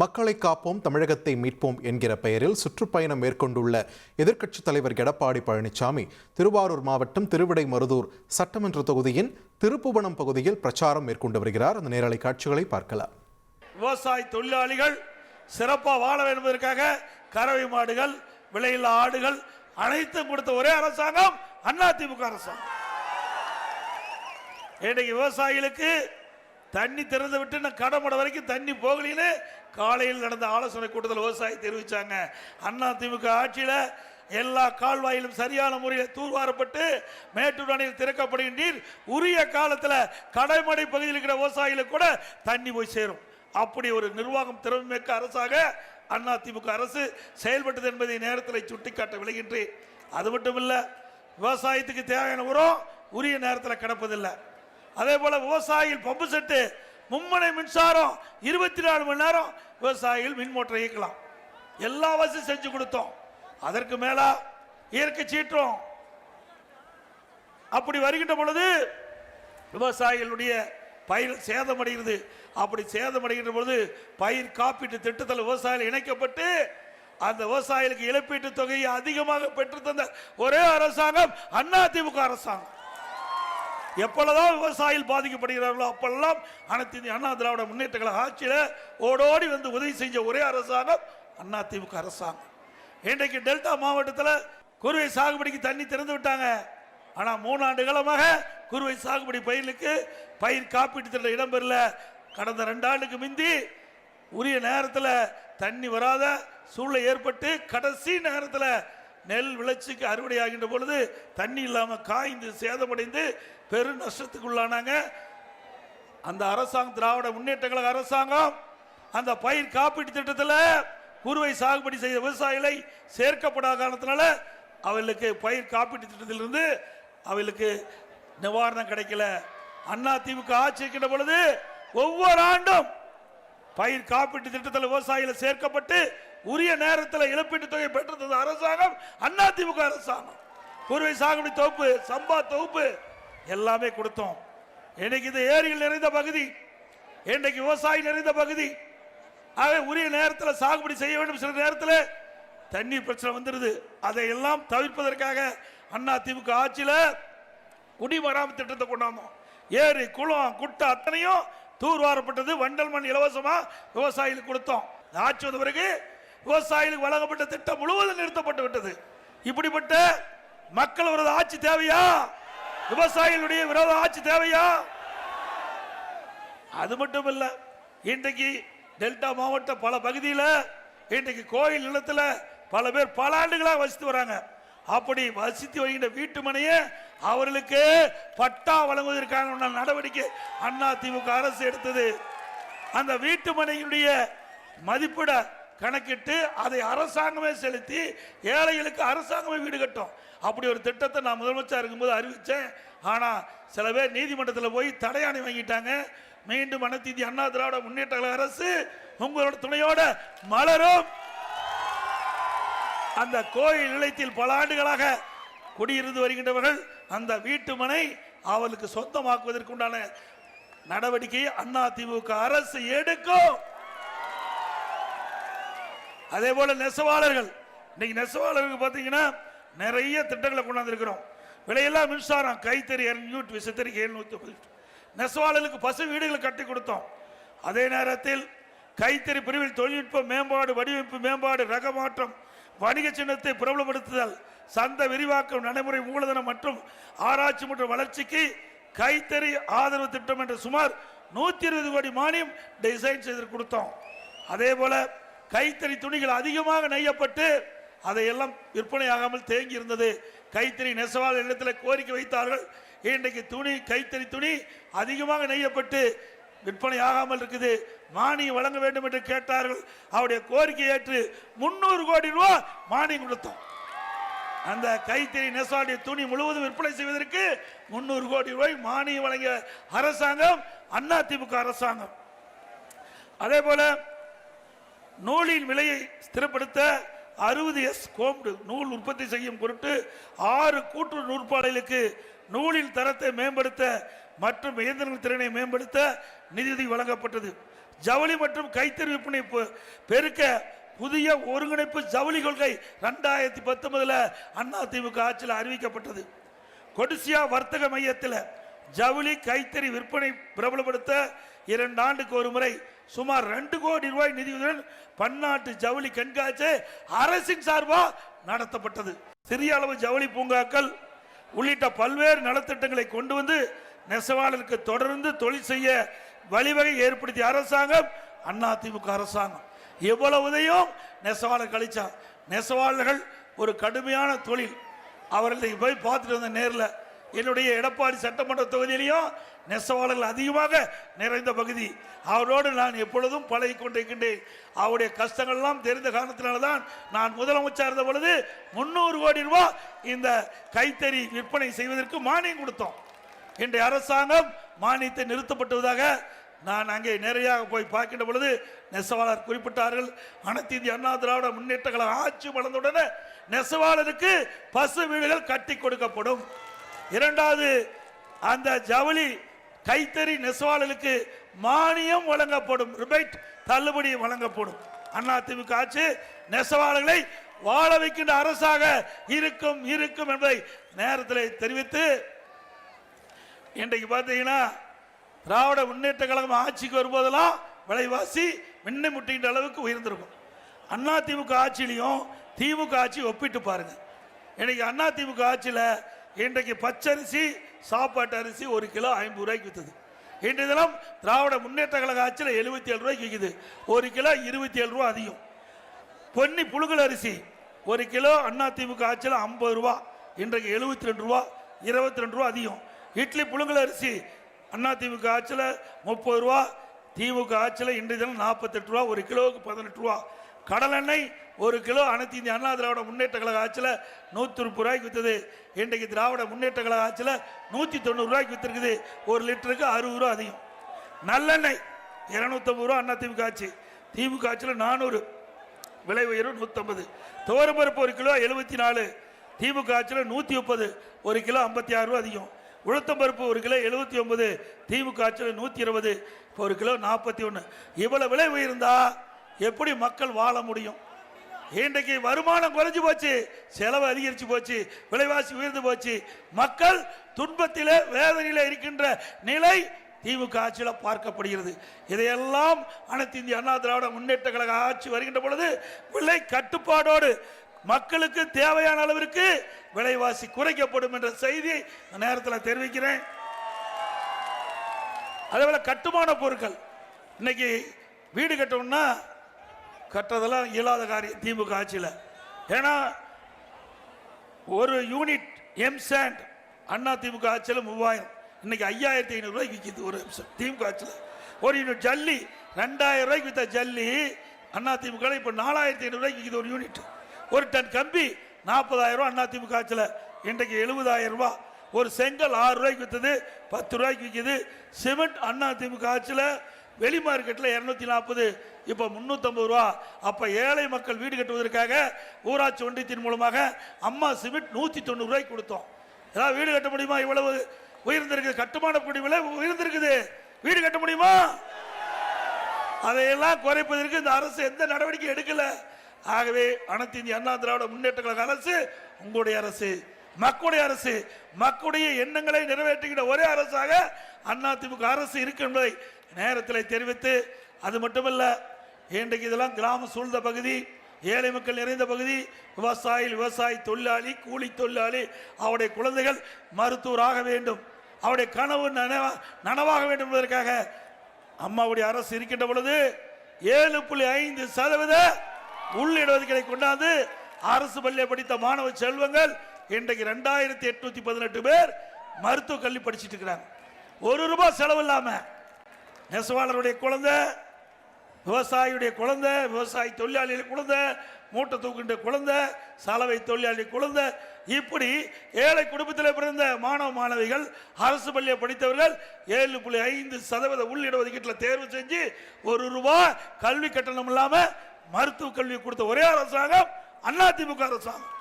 மக்களை காப்போம் தமிழகத்தை மீட்போம் என்கிற பெயரில் சுற்றுப்பயணம் மேற்கொண்டுள்ள எதிர்க்கட்சித் தலைவர் எடப்பாடி பழனிசாமி திருவாரூர் மாவட்டம் திருவிடைமருதூர் சட்டமன்ற தொகுதியின் திருப்புவனம் பகுதியில் பிரச்சாரம் மேற்கொண்டு வருகிறார். அந்த நேரலை காட்சிகளை பார்க்கலாம். விவசாய தொழிலாளிகள் சிறப்பாக வாழ வேண்டும் என்பதற்காக கறவை மாடுகள் விலையில்லா ஆடுகள் அனைத்தும் கொடுத்த ஒரே அரசாங்கம் அதிமுக அரசாங்கம். இன்னைக்கு விவசாயிகளுக்கு தண்ணி திறந்து விட்டு நான் கடமடை வரைக்கும் தண்ணி போகலின்னு காலையில் நடந்த ஆலோசனை கூட்டத்தில் விவசாயி தெரிவித்தாங்க அண்ணா திமுக ஆட்சியில் எல்லா கால்வாயிலும் சரியான முறையில் தூர்வாரப்பட்டு மேட்டூர் அணையில் திறக்கப்படும் நீர் உரிய காலத்தில் கடைமடை பகுதியில் இருக்கிற விவசாயிகளுக்கு கூட தண்ணி போய் சேரும். அப்படி ஒரு நிர்வாகம் திறமைமிக்க அரசாக அண்ணா திமுக அரசு செயல்பட்டது என்பதை நேரத்தில் சுட்டிக்காட்ட விளைகின்றேன் அது மட்டும் இல்லை விவசாயத்துக்கு தேவையான உரம் உரிய நேரத்தில் கிடப்பதில்லை. அதே போல விவசாயிகள் பம்பு செட்டு மும்முனை மின்சாரம் இருபத்தி நாலு மணி நேரம் விவசாயிகள் மின் மோட்டரை இயக்கலாம். எல்லா வசதியும் செஞ்சு கொடுத்தோம். அதற்கு மேல இயற்கை சீற்றம். அப்படி வருகின்ற பொழுது விவசாயிகளுடைய பயிர் சேதமடைகிறது. அப்படி சேதமடைகின்ற பொழுது பயிர் காப்பீட்டு திட்டத்தில் விவசாயிகள் இணைக்கப்பட்டு அந்த விவசாயிகளுக்கு இழப்பீட்டு தொகையை அதிகமாக பெற்று தந்த ஒரே அரசாங்கம் அதிமுக அரசாங்கம். எப்பொழுதான் விவசாயிகள் பாதிக்கப்படுகிறார்களோ அப்பெல்லாம் அனைத்து இந்திய அண்ணா திராவிட முன்னேற்ற கழக ஆட்சியில் ஓடோடி வந்து உதவி செஞ்ச ஒரே அரசாங்கம் அண்ணா திமுக அரசாங்கம். இன்றைக்கு டெல்டா மாவட்டத்தில் குறுவை சாகுபடிக்கு தண்ணி திறந்து விட்டாங்க. ஆனால் மூணாண்டு காலமாக குறுவை சாகுபடி பயிர்களுக்கு பயிர் காப்பீட்டு திட்டம் இடம்பெறல கடந்த ரெண்டு ஆண்டுக்கு முந்தி உரிய நேரத்தில் தண்ணி வராத சூழ்நிலை ஏற்பட்டு கடைசி நேரத்தில் நெல் விளைச்சிக்கு அறுவடை ஆகின்ற பொழுது தண்ணி இல்லாமல் காய்ந்து சேதமடைந்து பெரு நஷ்டத்துக்குள்ளானாங்க. அந்த அரசாங்கம் திராவிட முன்னேற்ற கழக அரசாங்கம் அந்த பயிர் காப்பீட்டு திட்டத்தில் குறுவை சாகுபடி செய்த விவசாயிகளை சேர்க்கப்படாத காரணத்தினால அவர்களுக்கு பயிர் காப்பீட்டு திட்டத்திலிருந்து அவர்களுக்கு நிவாரணம் கிடைக்கல. அண்ணா திமுக ஆட்சி இருக்கின்ற பொழுது ஒவ்வொரு ஆண்டும் பயிர் காப்பீட்டு திட்டத்தில் விவசாயிகள் சேர்க்கப்பட்டு உரிய நேரத்தில் இழப்பீட்டு தொகை பெற்றது அரசாங்கம் அதிமுக அரசாங்கம். குறுவை சாகுபடி தொகுப்பு சம்பா தொகுப்பு எல்லாமே கொடுத்தோம். இன்னைக்கு இது ஏரிகள் நிறைந்த பகுதி. இன்றைக்கு விவசாயி நிறைந்த பகுதி. ஆகவே உரிய நேரத்தில் சாகுபடி செய்ய வேண்டும். சில நேரத்தில் தண்ணீர் பிரச்சனை வந்துடுது அதை எல்லாம் தவிர்ப்பதற்காக அண்ணா திமுக ஆட்சியில் குடிமராமத்து திட்டத்தை கொண்டாந்தோம். ஏரி குளம் குட்டை அத்தனையும் தூர்வாரப்பட்டது. வண்டல் மண் இலவசமாக விவசாயிகளுக்கு கொடுத்தோம். ஆட்சி வந்த பிறகு விவசாயிகளுக்கு வழங்கப்பட்ட திட்டம் முழுவதும் நிறுத்தப்பட்டு விட்டது. இப்படிப்பட்ட மக்கள் விரோத ஆட்சி தேவையா? விவசாயிகளுடைய விரோத ஆட்சி தேவையா? அது மட்டும் இல்ல இன்றைக்கு டெல்டா மாவட்ட பல பகுதியில் இன்றைக்கு கோயில் நிலத்தில் பல பேர் பல ஆண்டுகளாக வசித்து வராங்க. அப்படி வசித்து வருகின்ற வீட்டு மனையை அவர்களுக்கு பட்டா வழங்குவதற்கான நடவடிக்கை அண்ணா திமுக அரசு எடுத்தது. அந்த வீட்டு மனையினுடைய மதிப்பிட கணக்கிட்டு அதை அரசாங்கமே செலுத்தி ஏழைகளுக்கு அரசாங்கமே வீடு கட்டும். அப்படி ஒரு திட்டத்தை நான் முதலமைச்சர் இருக்கும்போது அறிவித்தேன் ஆனால் சில பேர் நீதிமன்றத்தில் போய் தடையாணை வாங்கிட்டாங்க. மீண்டும் அனைத்து அண்ணா திராவிட முன்னேற்ற கழக அரசு உங்களோட துணையோட மலரும். அந்த கோயில் நிலையத்தில் பல ஆண்டுகளாக குடியிருந்து வருகின்றவர்கள் அந்த வீட்டு மனை அவளுக்கு சொந்தமாக்குவதற்குண்டான நடவடிக்கையை அண்ணா அரசு எடுக்கும். அதே போல நெசவாளர்கள். இன்னைக்கு நெசவாளர்களுக்கு பார்த்தீங்கன்னா நிறைய திட்டங்களை கொண்டாந்துருக்கிறோம். விலையெல்லாம் மின்சாரம் கைத்தறி யூனிட் விசைத்தறி எழுநூத்தி நெசவாளர்களுக்கு பசு வீடுகளை கட்டி கொடுத்தோம். அதே நேரத்தில் கைத்தறி பிரிவில் தொழில்நுட்ப மேம்பாடு வடிவமைப்பு மேம்பாடு ரக மாற்றம் வணிக சின்னத்தை பிரபலப்படுத்துதல் சந்தை விரிவாக்கம் நடைமுறை மூலதனம் மற்றும் ஆராய்ச்சி மற்றும் வளர்ச்சிக்கு கைத்தறி ஆதரவு திட்டம் என்ற சுமார் நூற்றி இருபது கோடி மானியம் டிசைன் செய்து கொடுத்தோம். அதே போல கைத்தறி துணிகள் அதிகமாக நெய்யப்பட்டு அதையெல்லாம் விற்பனையாகாமல் தேங்கி இருந்தது கைத்தறி நெசவாளர் இல்லத்தில் கோரிக்கை வைத்தார்கள். இன்றைக்கு துணி கைத்தறி துணி அதிகமாக நெய்யப்பட்டு விற்பனை ஆகாமல் இருக்குது. மானியம் வழங்க வேண்டும் என்று கேட்டார்கள். அவருடைய கோரிக்கை ஏற்று முன்னூறு கோடி ரூபாய் மானியம் கொடுத்தோம். அந்த கைத்தறி நெசவாளுடைய துணி முழுவதும் விற்பனை செய்வதற்கு முன்னூறு கோடி ரூபாய் மானியம் வழங்கிய அரசாங்கம் அதிமுக அரசாங்கம். அதே போல நூலின் விலையை ஸ்திரப்படுத்த அறுபது எஸ் கோம்டு நூல் உற்பத்தி செய்யும் பொருட்டு ஆறு கூட்டு நூற்பாலைகளுக்கு நூலின் தரத்தை மேம்படுத்த மற்றும் இயந்திரங்கள் திறனை மேம்படுத்த நிதி வழங்கப்பட்டது. ஜவுளி மற்றும் கைத்தறி விற்பனை பெருக்க புதிய ஒருங்கிணைப்பு ஜவுளி கொள்கை ரெண்டாயிரத்தி பத்தொன்பதுல அதிமுக ஆட்சியில் அறிவிக்கப்பட்டது. கொடிசியா வர்த்தக மையத்தில் ஜவுளி கைத்தறி விற்பனை பிரபலப்படுத்த இரண்டு ஆண்டுக்கு ஒரு முறை சுமார் ரெண்டு கோடி ரூபாய் நிதியுடன் பன்னாட்டு ஜவுளி கண்காட்சி அரசின் சார்பாக நடத்தப்பட்டது. சிறிய அளவு ஜவுளி பூங்காக்கள் உள்ளிட்ட பல்வேறு நலத்திட்டங்களை கொண்டு வந்து நெசவாளருக்கு தொடர்ந்து தொழில் செய்ய வழிவகை ஏற்படுத்திய அரசாங்கம் அதிமுக அரசாங்கம். எவ்வளவுதையும் நெசவாளர் கழிச்சான். நெசவாளர்கள் ஒரு கடுமையான தொழில். அவர்களை போய் பார்த்துட்டு வந்த நேரில் என்னுடைய எடப்பாடி சட்டமன்ற தொகுதியிலையும் நெசவாளர்கள் அதிகமாக நிறைந்த பகுதி. அவரோடு நான் எப்பொழுதும் பழகி கொண்டிருக்கின்றேன். அவருடைய கஷ்டங்கள்லாம் தெரிந்த காரணத்தினால்தான் நான் முதலமைச்சர் இருந்த பொழுது முந்நூறு கோடி ரூபாய் இந்த கைத்தறி விற்பனை செய்வதற்கு மானியம் கொடுத்தோம். இன்றைய அரசாங்கம் மானியத்தை நிறுத்தப்பட்டுவதாக நான் அங்கே நேரடியாக போய் பார்க்கின்ற பொழுது நெசவாளர் குறிப்பிட்டார்கள். அனைத்து இந்திய அண்ணா திராவிட முன்னேற்ற கழக ஆட்சி வளர்ந்தவுடனே நெசவாளருக்கு பசு வீடுகள் கட்டி கொடுக்கப்படும். இரண்டாவது அந்த ஜவுளி கைத்தறி நெசவாளர்களுக்கு மானியம் வழங்கப்படும் ரிபைட் தள்ளுபடி வழங்கப்படும். அண்ணா திமுக ஆட்சி நெசவாளர்களை வாழ வைக்கின்ற அரசாக இருக்கும் இருக்கும் என்பதை நேரத்தில் தெரிவித்து இன்றைக்கு பார்த்தீங்கன்னா திராவிட முன்னேற்ற கழகம் ஆட்சிக்கு வரும்போதெல்லாம் விலைவாசி மின்னை முட்டுகின்ற அளவுக்கு உயர்ந்திருக்கும். அண்ணா திமுக ஆட்சியிலையும் திமுக ஆட்சி ஒப்பிட்டு பாருங்க. இன்னைக்கு அண்ணா திமுக ஆட்சியில் இன்றைக்கு பச்சரிசி சாப்பாட்டு அரிசி ஒரு கிலோ ஐம்பது ரூபாய்க்கு விற்றுது இன்றைய தினம் திராவிட முன்னேற்ற கழக ஆட்சியில் எழுபத்தி ஏழு ரூபாய்க்கு விற்குது ஒரு கிலோ இருபத்தி ஏழு ரூபா அதிகம். பொன்னி புழுகல் அரிசி ஒரு கிலோ அண்ணா திமுக ஆட்சியில் ஐம்பது ரூபா இன்றைக்கு எழுபத்தி ரெண்டு ரூபா இருபத்தி ரெண்டு ரூபா அதிகம். இட்லி புழுங்கல் அரிசி அண்ணா திமுக ஆட்சியில் முப்பது ரூபா திமுக ஆட்சியில் இன்றைய தினம் நாற்பத்தெட்டு ரூபா ஒரு கிலோவுக்கு பதினெட்டு ரூபா. கடலெண்ணெய் ஒரு கிலோ அனைத்து இந்திய அண்ணா திராவிட முன்னேற்ற கழக ஆட்சியில் நூற்றி முப்பது ரூபாய்க்கு விற்றுது இன்றைக்கு திராவிட முன்னேற்ற கழக ஆட்சியில் நூற்றி தொண்ணூறுரூவாய்க்கு விற்றுருக்குது ஒரு லிட்டருக்கு அறுபது ரூபா அதிகம். நல்லெண்ணெய் இரநூத்தம்பது ரூபா அண்ணா திமுக ஆட்சி. திமுக ஆட்சியில் நானூறு விலை உயர்வு நூற்றம்பது துவரம்பருப்பு ஒரு கிலோ எழுபத்தி நாலு திமுக ஆட்சியில் நூற்றி முப்பது ஒரு கிலோ ஐம்பத்தி ஆறு ரூபா அதிகம். உளுத்தம்பருப்பு ஒரு கிலோ எழுபத்தி ஒன்பது திமுக ஆட்சியில் நூற்றி இருபது இப்போ ஒரு கிலோ நாற்பத்தி ஒன்று இவ்வளோ விலை உயர்ந்தால் எப்படி மக்கள் வாழ முடியும்? இன்றைக்கு வருமானம் குறைஞ்சு போச்சு செலவு அதிகரிச்சு போச்சு விலைவாசி உயர்ந்து போச்சு. மக்கள் துன்பத்தில் வேதனையில் இருக்கின்ற நிலை திமுக ஆட்சியில் பார்க்கப்படுகிறது. இதையெல்லாம் அனைத்து இந்திய அண்ணா திராவிட முன்னேற்ற கழக ஆட்சி வருகின்ற பொழுது விலை கட்டுப்பாடோடு மக்களுக்கு தேவையான அளவிற்கு விலைவாசி குறைக்கப்படும் என்ற செய்தி நேரத்தில் தெரிவிக்கிறேன். அதேபோல கட்டுமான பொருட்கள். இன்னைக்கு வீடு கட்டணும்னா கட்டுறதெல்லாம் இயலாத காரியம் திமுக ஆட்சியில். ஏன்னா ஒரு யூனிட் எம்சாண்ட் அண்ணா திமுக ஆட்சியில் மூவாயிரம். இன்னைக்கு ஐயாயிரத்தி ஐநூறுரூவாய்க்கு விற்கிது ஒரு எம் திமுக ஆட்சியில். ஒரு யூனிட் ஜல்லி ரெண்டாயிரம் ரூபாய்க்கு விற்ற ஜல்லி அண்ணா திமுக இப்போ நாலாயிரத்தி ஐநூறுரூவாய்க்கு விற்கிது ஒரு யூனிட். ஒரு டன் கம்பி நாற்பதாயிரம் ரூபா அண்ணா திமுக ஆட்சியில். இன்றைக்கு எழுபதாயிரம் ரூபா ஒரு செங்கல் ஆறு ரூபாய்க்கு விற்றது பத்து ரூபாய்க்கு விற்கிது சிமெண்ட் அண்ணா திமுக ஆட்சியில் வெளி மார்க்கெட்டில் இரநூத்தி நாற்பது இப்போ முந்நூற்றம்பது ரூபா. அப்போ ஏழை மக்கள் வீடு கட்டுவதற்காக ஊராட்சி ஒன்றியத்தின் மூலமாக அம்மா சிமெண்ட் நூற்றி தொண்ணூறுரூவாய்க்கு கொடுத்தோம். ஏதாவது வீடு கட்ட முடியுமா? இவ்வளவு உயர்ந்திருக்குது கட்டுமான குடி விலை உயர்ந்திருக்குது. வீடு கட்ட முடியுமா? அதையெல்லாம் குறைப்பதற்கு இந்த அரசு எந்த நடவடிக்கை எடுக்கல. ஆகவே அனைத்து இந்திய அண்ணா திராவிட முன்னேற்ற கழக அரசு உங்களுடைய அரசு மக்களுடைய அரசு மக்களுடைய எண்ணங்களை நிறைவேற்றுகிற ஒரே அரசாக அதிமுக அரசு இருக்கு என்பதை நேரத்தில் தெரிவித்து அது மட்டுமல்ல இன்றைக்கு இதெல்லாம் கிராம சூழ்ந்த பகுதி ஏழை மக்கள் நிறைந்த பகுதி விவசாயி விவசாயி தொழிலாளி கூலி தொழிலாளி அவருடைய குழந்தைகள் மருத்துவராக வேண்டும். அவருடைய கனவு நனவா நனவாக வேண்டும் என்பதற்காக அம்மாவுடைய அரசு இருக்கின்ற பொழுது ஏழு புள்ளி ஐந்து சதவீத உள்ளிடுவதுகளை கொண்டாந்து அரசு பள்ளியை படித்த மாணவ செல்வங்கள் இன்றைக்கு ரெண்டாயிரத்தி எட்நூத்தி பதினெட்டு பேர் மருத்துவ கல்வி படிச்சிட்டு இருக்கிறாங்க. ஒரு ரூபாய் செலவு இல்லாம நெசவாளருடைய குழந்தை விவசாயியுடைய குழந்தை விவசாயி தொழிலாளிகள் குழந்தை மூட்டை தூக்கின்ற குழந்தை சலவை தொழிலாளி குழந்தை இப்படி ஏழை குடும்பத்தில் பிறந்த மாணவ மாணவிகள் அரசு பள்ளியை படித்தவர்கள் ஏழு புள்ளி ஐந்து சதவீத உள்ளிட ஒதுக்கீட்டில் தேர்வு செஞ்சு ஒரு ரூபாய் கல்வி கட்டணம் இல்லாமல் மருத்துவ கல்வி கொடுத்த ஒரே அரசாங்கம் அதிமுக அரசாங்கம்.